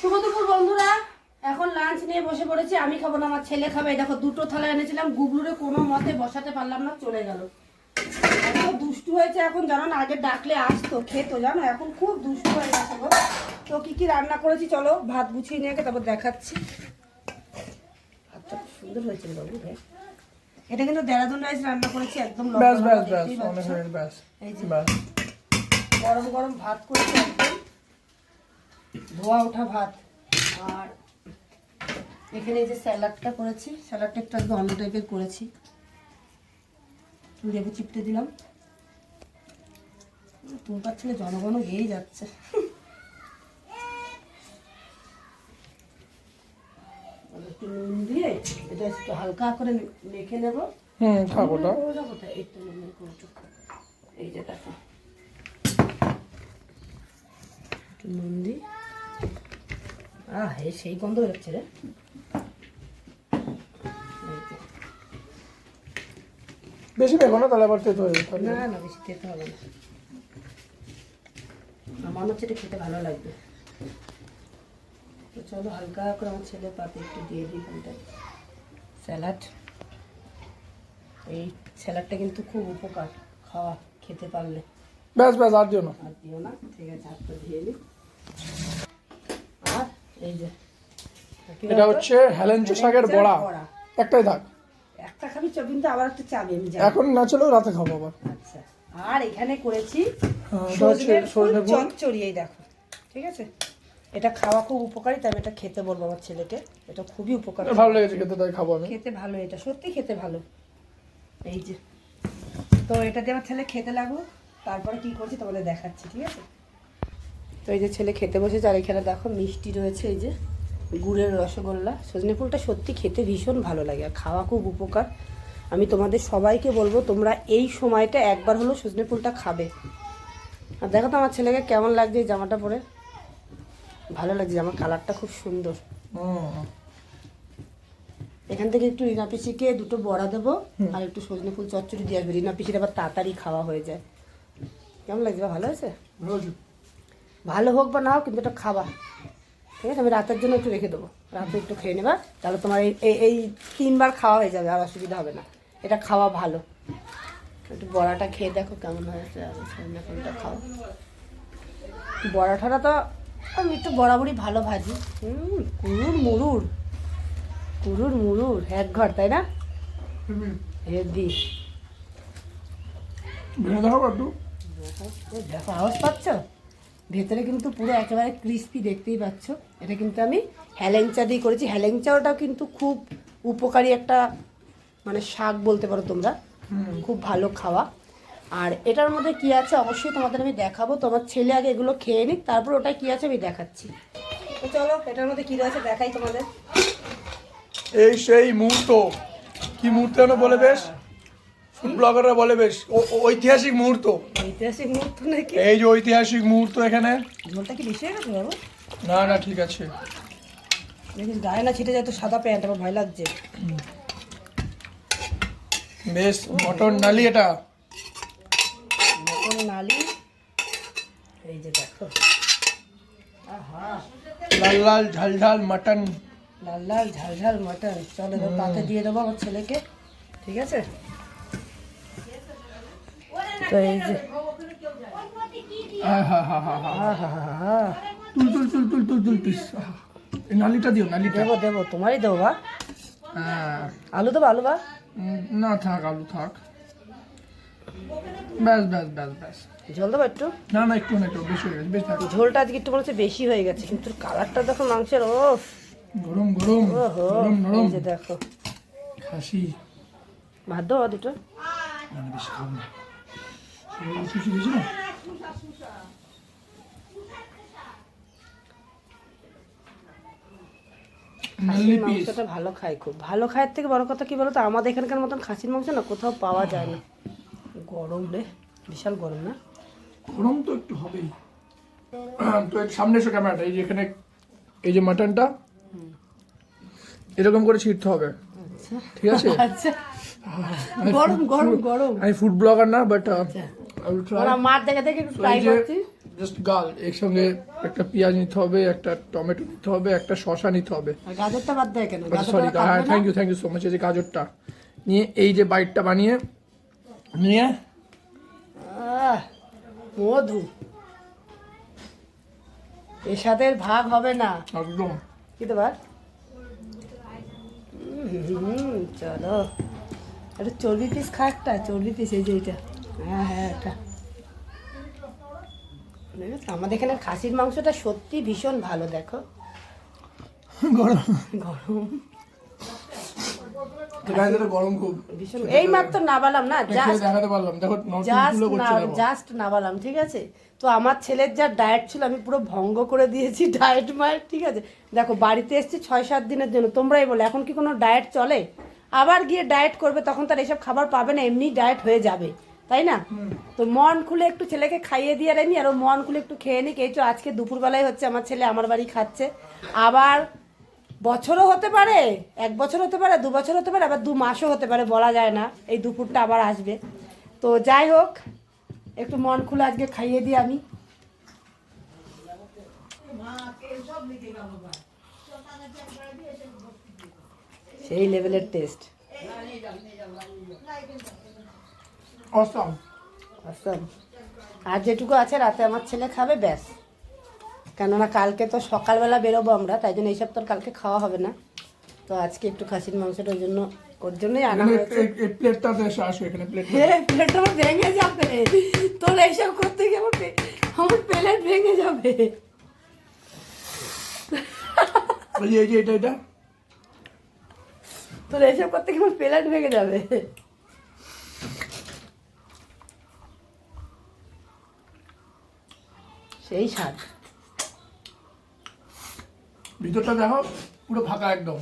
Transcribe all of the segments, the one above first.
শুভ দুপুর বন্ধুরা। এখন লাঞ্চ নিয়ে বসে পড়েছি আমি খাব না আমার ছেলে খাবে। দেখো দুটো থালা এনেছিলাম গুবলুরে কোনো মতে বসাতে পারলাম না চলে গেল। এত দুষ্টু হয়েছে এখন জানো না আগে ডাকলে আসতো খেতো জানো? এখন খুব দুষ্টু হয়ে গেছে গো। তো কি কি রান্না করেছি চলো ভাত গুছিয়ে নিয়ে তারপর দেখাচ্ছি। ভাতটা সুন্দর হয়েছে বাবু ভাই এটা কিন্তু দেরাদুন রাইস রান্না করেছি একদম ব্যাস ব্যাস ব্যাস দেখতেই অনেক পাচ্ছ। ব্যাস। এই যে গরম গরম ভাত করেছি ধোয়া ওঠা ভাত। আর এখানে যে স্যালাডটা করেছি স্যালাডটা একটু একদম অন্য টাইপের করেছি। লেবু চিপতে দিলাম। তোমার ছেলে জনগণ গেয়ে যাচ্ছে। একটু নুন দিয়ে এটা একটু হালকা করে মেখে নেব। হুম খাব তো। ওটা এই দেখো। একটু নুন দিই আহ এই সেই গন্ধ বেরোচ্ছে রে। বেশি দেখো না তাহলে আবার তেতো যাবে না না বেশি খেতে হবে না। আমার হচ্ছে এটা খেতে ভালো লাগবে। তো চলো হালকা করে আমার ছেলে পাতে একটু দিয়ে দিই কোনটা স্যালাড। এই স্যালাডটা কিন্তু খুব উপকার খাওয়া খেতে পারলে। ব্যাস ব্যাস আর জন্য আর দিও না ঠিক আছে হাত করে ধুয়ে নিই আর এই যে। এটা হচ্ছে হেলেঞ্চো শাকের বড়া। একটাই থাক। একটা খাবি চপ কিন্তু আবার একটা চাবি আমি যাই এখন না চলেও রাতে খাব আবার। আচ্ছা। আর এখানে করেছি হ্যাঁ, সজনে ফুল চচ্চড়ি এই দেখো। ঠিক আছে? এটা খাওয়া খুব উপকারী তাই আমি এটা খেতে বলব আমার ছেলেকে। এটা খুবই উপকার। ভালো লেগেছে খেতে তাই খাব আমি। খেতে ভালো এটা সত্যি খেতে ভালো। এই যে। তো এটা দিয়ে আমার ছেলে খেতে লাগো তারপরে কি করছি তোমাদের দেখাচ্ছি ঠিক আছে? তো এই যে ছেলে খেতে বসেছে আর এখানে দেখো মিষ্টি রয়েছে এই যে গুড়ের রসগোল্লা। সজনে ফুলটা সত্যি খেতে ভীষণ ভালো লাগে আর খাওয়া খুব উপকার। আমি তোমাদের সবাইকে বলব তোমরা এই সময়টা একবার হলো সজনে ফুলটা খাবে। আর দেখো তো আমার ছেলেকে কেমন লাগছে এই জামাটা পরে। ভালো লাগছে জামার কালারটা খুব সুন্দর। এখান থেকে একটু রিনা পিসিকে দুটো বড়া দেবো আর একটু সজনে ফুল চচ্চড়ি দিয়ে আসবে। রিনা পিসির আবার তাড়াতাড়ি খাওয়া হয়ে যায়। কেমন লাগছে বা ভালো হয়েছে? ভালো আছে। ভালো হোক বা না হোক কিন্তু এটা খাবা ঠিক আছে আমি রাতের জন্য একটু রেখে দেবো রাতে একটু খেয়ে নেবা তাহলে তোমার এই এই- তিনবার খাওয়া হয়ে যাবে আর অসুবিধা হবে না এটা খাওয়া ভালো একটু বড়াটা খেয়ে দেখো কেমন হয়েছে আর খাও বড়াটা তো আমি একটু বরাবরই ভালো ভাজি হুম কুরুর মুরুর কুরুর মুরুর এক ঘর তাই না একটু দেখো আওয়াজ পাচ্ছ ভেতরে কিন্তু পুরো একেবারে ক্রিস্পি দেখতেই পাচ্ছ। এটা কিন্তু আমি হ্যালেংচা দিয়ে করেছি। হ্যালেংচাটাও কিন্তু খুব উপকারী একটা মানে শাক বলতে পারো তোমরা। খুব ভালো খাওয়া। আর এটার মধ্যে কি আছে অবশ্যই তোমাদের আমি দেখাবো। তোমার ছেলে আগে এগুলো খেয়ে নিক তারপর ওটা কি আছে আমি দেখাচ্ছি। তো চলো এটার মধ্যে কি রয়েছে দেখাই তোমাদের। এই সেই মুহূর্ত। কি মুহূর্ত বলে বেশ? ফুড ব্লগাররা বলে বেশ ঐতিহাসিক মুহূর্ত। ঐতিহাসিক মুহূর্ত নাকি? এই যে ঐতিহাসিক মুহূর্ত এখানে। ঝোলটা কি বেশি হয়ে গেছে বাবু? না না ঠিক আছে। দেখিস গায়ে না ছিটে যায় তো সাদা প্যান্ট আমার ভয় লাগছে। বেশ মটন নালি এটা। মটন নালি। এই যে দেখো। লাল লাল ঝাল ঝাল মটন। লাল লাল ঝাল ঝাল মটন। চলো পাতে দিয়ে দেবো আমার ছেলেকে ঠিক আছে? তো এই যে আহা হা হা হা আহা তুল তুল তুল তুল তুল তুল নালিটা দিও নালিটা। দেবো দেবো তোমারই দেবো বা। হ্যাঁ। আলু দেবো আলু বা। না থাক আলু থাক। ব্যাস ব্যাস ব্যাস ব্যাস। ঝোল দেবো একটু? না না একটু না একটু বেশি হয়ে গেছে বেশি ঝোলটা আজকে একটু মনে হচ্ছে বেশি হয়ে গেছে কিন্তু কালারটা দেখো মাংসের ও গরম গরম ওহো নরম দেখো। খাসি। ভাত দেবো দুটো বেশি খাব না। খাসির মাংসটা ভালো খায় খুব। ভালো খায়ের থেকে বড় কথা কি বলতো? আমাদের এখানকার মতন খাসির মাংস না কোথাও পাওয়া যায় না। গরম রে। বিশাল গরম না? গরম তো একটু হবেই। তো সামনে এসো ক্যামেরাটা। এই যে এখানে এই যে মাটনটা এরকম করে ছিটতে হবে। ঠিক আছে? আচ্ছা। গরম গরম গরম। আমি ফুড ব্লগার না বাট ওরা মার দেখে দেখে একটু ট্রাই করছি। জাস্ট গাল এর সঙ্গে একটা পেঁয়াজ নিতে হবে একটা টমেটো নিতে হবে একটা শশা নিতে হবে। গাজরটা বাদ দেয় কেন? সরি হ্যাঁ thank you thank you so much এই যে গাজরটা। নিয়ে এই যে বাইটটা বানিয়ে নিয়ে মধু। এর সাথে ভাগ হবে না। একদম। কি দেবার? চলো। একটা চর্বি পিস খা একটা চর্বি পিস এই যে এইটা। হ্যাঁ হ্যাঁ আমাদের এখানে খাসির মাংসটা সত্যি ভীষণ ভালো দেখো। গরম। গরম। গরম খুব। এই মাত্র নাবালাম না জাস্ট নাবালাম ঠিক আছে? তো আমার ছেলের যা ডায়েট ছিল আমি পুরো ভঙ্গ করে দিয়েছি ডায়েট মায়ের ঠিক আছে? দেখো বাড়িতে এসেছি ছয় সাত দিনের জন্য। তোমরাই বলো এখন কি কোনো ডায়েট চলে? আবার গিয়ে ডায়েট করবে তখন তার এসব খাবার পাবে না এমনি ডায়েট হয়ে যাবে। তাই না? তো মন খুলে একটু ছেলেকে খাইয়ে দিয়ে আর আর মন খুলে একটু খেয়ে নিক এই তো আজকে দুপুরবেলায় হচ্ছে আমার ছেলে আমার বাড়ি খাচ্ছে। আবার বছরও হতে পারে এক বছর হতে পারে দু বছর হতে পারে আবার দু মাসও হতে পারে বলা যায় না। এই দুপুরটা আবার আসবে। তো যাই হোক একটু মন খুলে আজকে খাইয়ে দিই আমি। সেই লেভেলের টেস্ট অসম আসাম আর যেটুকু আছে রাতে আমার ছেলে খাবে ব্যাস। কেননা কালকে তো সকালবেলা বেরোবো আমরা তাই জন্য এইসব তো কালকে খাওয়া হবে না। তো আজকে একটু খাসির মাংসটা ওই জন্য ওর জন্যই আনা হয়েছে। এই প্লেটটাতে এসে আসো এখানে প্লেট প্লেটটা আমার ভেঙে যাবে। তোর এইসব করতে গিয়ে আমার আমার প্লেট ভেঙে যাবে। এই যে এটা এটা। তোর এইসব করতে গিয়ে আমার প্লেট ভেঙে যাবে। সেই স্বাদ। ভিতরটা দেখো পুরো ফাঁকা একদম।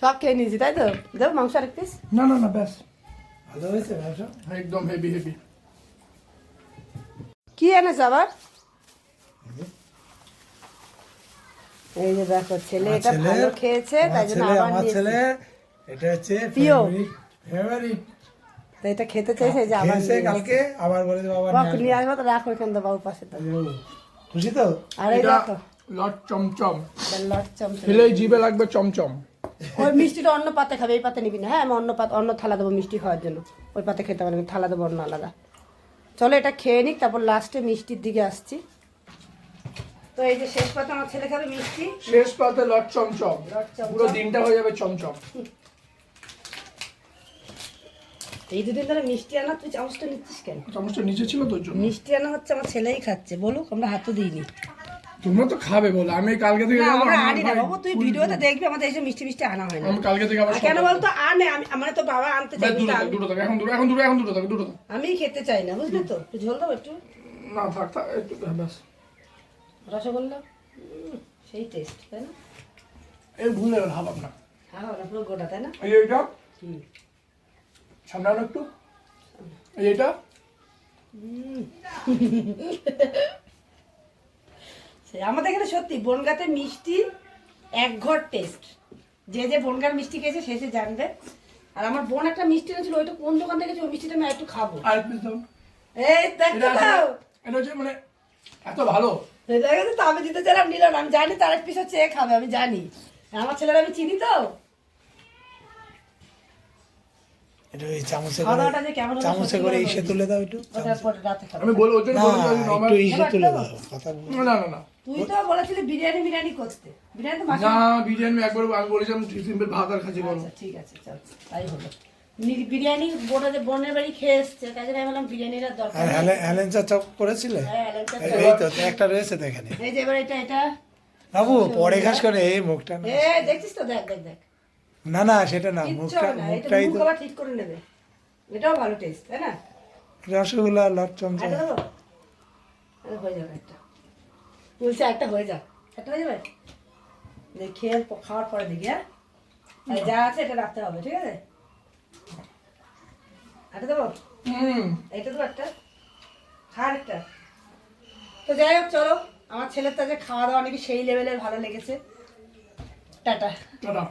সব খেয়ে নিয়েছি তাই তো? দেবো মাংস পিস না না না ব্যাস। ভালো হয়েছে একদম হেভি হেভি কি এনেছে আবার? এই যে দেখো ছেলে এটা ভালো খেয়েছে তাই জন্য আবার আমার নিয়েছে। ছেলে এটা হচ্ছে প্রিয়। ফেভারিট তাই এটা খেতে চাইছে যে আবার খেয়েছে কালকে আবার বলে দেবো আবার বাপ নিয়ে আসব। তো রাখো এখান তো বাবুর পাশে তো। খুশি তো? আর এই দেখো লট চমচম। লট চামচ খেলেই জিভে লাগবে চমচম। ওই মিষ্টিটা অন্য পাতে খাবে এই পাতে নিবি না। হ্যাঁ আমি অন্য পাত অন্য থালা দেবো মিষ্টি খাওয়ার জন্য। ওই পাতে খেতে পারবি থালা দেবো অন্য আলাদা। চলো এটা খেয়ে নিক তারপর লাস্টে মিষ্টির দিকে আসছি। তো এই যে শেষ পাতে আমার ছেলে খাবে মিষ্টি। শেষ পাতে লট চমচম। পুরো দিনটা হয়ে যাবে চমচম। এই দুদিন ধরে মিষ্টি আনা তুই চামচটা নিচ্ছিস কেন? চামচটা নিচে ছিল তোর জন্য। মিষ্টি আনা হচ্ছে আমার ছেলেই খাচ্ছে। বলুক আমরা হাতও দিইনি। তোমরা তো খাবে বলো আমি কালকে থেকে আমরা আনি না বাবু তুই ভিডিওতে দেখবি আমাদের এইসব মিষ্টি মিষ্টি আনা হয় না। আমি কালকে থেকে আবার কেন বলতো আনে আমি আমার তো বাবা আনতে চাই কিন্তু দুটো থাক, এখন দুটো এখন দুটো এখন দুটো থাক, দুটো। আমি খেতে চাই না বুঝলি তো? একটু ঝোল দেবো একটু। না থাক থাক একটু হ্যাঁ, ব্যাস। রসগোল্লা? সেই টেস্ট তাই না? এই ভুলে গেল না। হ্যাঁ ওটা পুরো গোটা তাই না? এই এইটা? হুম। সামনে একটু। এইটা আমাদের এখানে সত্যি বনগাতে মিষ্টি এক ঘর টেস্ট যে যে বনগার মিষ্টি খেয়েছে সে সে জানবে। আর আমার বোন একটা মিষ্টি এনেছিল ওইটা কোন দোকান থেকে ওই মিষ্টিটা আমি একটু খাব। আর পিস দাও। এই দেখতে এটা এটা হচ্ছে মানে এত ভালো। দেখা গেছে তো আমি দিতে চাইলাম নিল না। আমি জানি তার এক পিস হচ্ছে খাবে আমি জানি। আমার ছেলেরা আমি চিনি তো। ওই চামচে করে চামচে ইসে তুলে দাও একটু। ওটা পরে রাতে খাব। আমি বল ওই জন্য না বললাম যে normal- একটু ইসে তুলে দাও কথা না না না তুই তো বলেছিলি বিরিয়ানি বিরিয়ানি করতে। বিরিয়ানি তো না বিরিয়ানি একবার আমি বলেছিলাম সিম্পল ভাত আর খাসি করব আচ্ছা ঠিক আছে চল তাই হলো। বিরিয়ানি বোনের বোনের বাড়ি খেয়ে এসছে তাই জন্য আমি বললাম বিরিয়ানির দরকার আর নেই। হ্যালেন হ্যালেন চা চপ করেছিলে? হ্যাঁ। এই তো একটা রয়েছে তো এখানে। এই যে এবার এটা এটা বাবু পরে খাস করে এই মুখটা না। এ দেখছিস তো? দেখ দেখ দেখ। না না সেটা না মুখটা মুখটাই তো ঠিক করে নেবে। এটাও ভালো টেস্ট তাই না? রসগোল্লা লট চমচম একটা দেবো আরে হয়ে যাবে একটা। বলছে একটা হয়ে যাক। একটা হয়ে যাবে? দেখি খাওয়ার পরে দেখি হ্যাঁ? যা আছে এটা রাখতে হবে ঠিক আছে? একটা দেবো হুম। এটা তো একটা। খার একটা। তো যাই হোক চলো। আমার ছেলের তো যে খাওয়া দাওয়া নাকি সেই লেভেলের ভালো লেগেছে। টাটা। টাটা।